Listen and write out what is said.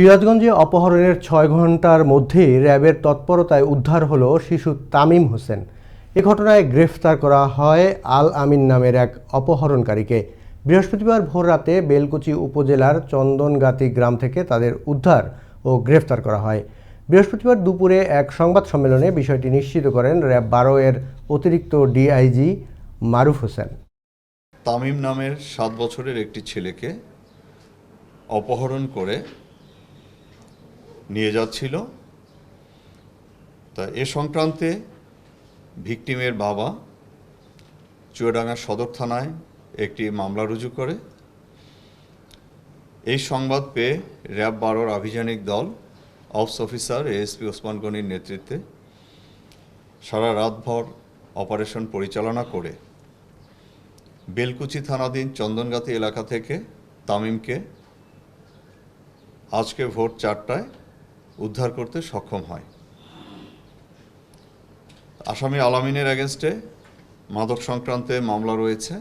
সিরাজগঞ্জে অপহরণের ছয় ঘণ্টার মধ্যেই র্যাবের তৎপরতায় উদ্ধার হলো শিশু তামিম হোসেন। এ ঘটনায় গ্রেফতার করা হয় আল আমিন নামের এক অপহরণকারীকে। বৃহস্পতিবার ভোররাতে বেলকুচি উপজেলার চন্দনগাতি গ্রাম থেকে তাদের উদ্ধার ও গ্রেফতার করা হয়। বৃহস্পতিবার দুপুরে এক সংবাদ সম্মেলনে বিষয়টি নিশ্চিত করেন র্যাব বারো এর অতিরিক্ত ডিআইজি মারুফ হোসেন। তামিম নামের সাত বছরের একটি ছেলেকে অপহরণ করে নিয়ে যাচ্ছিল। তা এ সংক্রান্তে ভিকটিমের বাবা চুয়াডাঙ্গা সদর থানায় একটি মামলা রুজু করে। এই সংবাদ পেয়ে র্যাব বারোর আভিযানিক দল, অফস অফিসার এএসপি ওসমান গনির নেতৃত্বে সারা রাতভর অপারেশন পরিচালনা করে বেলকুচি থানাধীন চন্দনগাতি এলাকা থেকে তামিমকে আজকে ভোর চারটায় উদ্ধার করতে সক্ষম হয়। আসামি আলামিনের এগেনস্টে মাদক সংক্রান্তে মামলা রয়েছে।